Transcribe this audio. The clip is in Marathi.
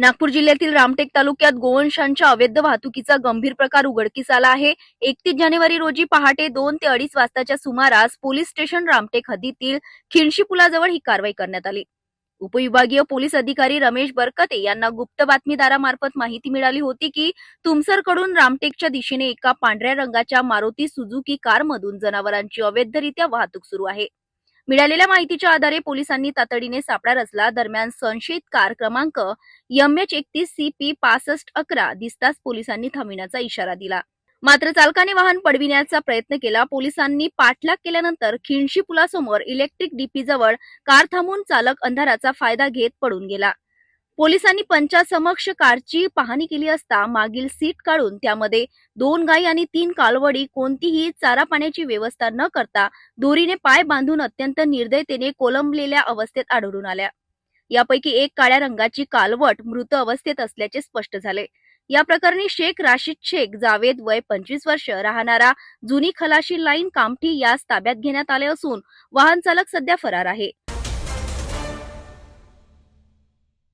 नागपूर जिल्ह्यातील रामटेक तालुक्यात गोवंशांच्या अवैध वाहतुकीचा गंभीर प्रकार उघडकीस आला आहे. एकतीस जानेवारी रोजी पहाटे दोन ते अडीच वाजताच्या सुमारास पोलीस स्टेशन रामटेक हद्दीतील खिणशी पुलाजवळ ही कारवाई करण्यात आली. उपविभागीय पोलीस अधिकारी रमेश बरकते यांना गुप्त बातमीदारामार्फत माहिती मिळाली होती की तुमसरकडून रामटेकच्या दिशेने एका पांढऱ्या रंगाच्या मारुती सुझुकी कारमधून जनावरांची अवैधरित्या वाहतूक सुरू आहे. मिळालेल्या माहितीच्या आधारे पोलिसांनी तातडीने सापळा रचला. दरम्यान संशयित कार क्रमांक एम एच एकतीस सी पी पासष्ट अकरा दिसताच पोलिसांनी थांबविण्याचा इशारा दिला. मात्र चालकाने वाहन पडविण्याचा प्रयत्न केला. पोलिसांनी पाठलाग केल्यानंतर खिंडशी पुलासमोर इलेक्ट्रिक डीपी जवळ कार थांबून चालक अंधाराचा फायदा घेत पडून गेला. पोलिसांनी पंचासमक्ष कारची पाहणी केली असता मागील सीट काढून त्यामध्ये दोन गायी आणि तीन कालवडी कोणतीही चारा पाण्याची व्यवस्था न करता दोरीने पाय बांधून अत्यंत निर्दयतेने कोलंबलेल्या अवस्थेत आढळून आल्या. यापैकी एक काळ्या रंगाची कालवट मृत अवस्थेत असल्याचे स्पष्ट झाले. या प्रकरणी शेख राशीद शेख जावेद वय पंचवीस वर्ष राहणारा जुनी खलाशी लाईन कामठी यास ताब्यात घेण्यात आले असून वाहन चालक सध्या फरार आहे.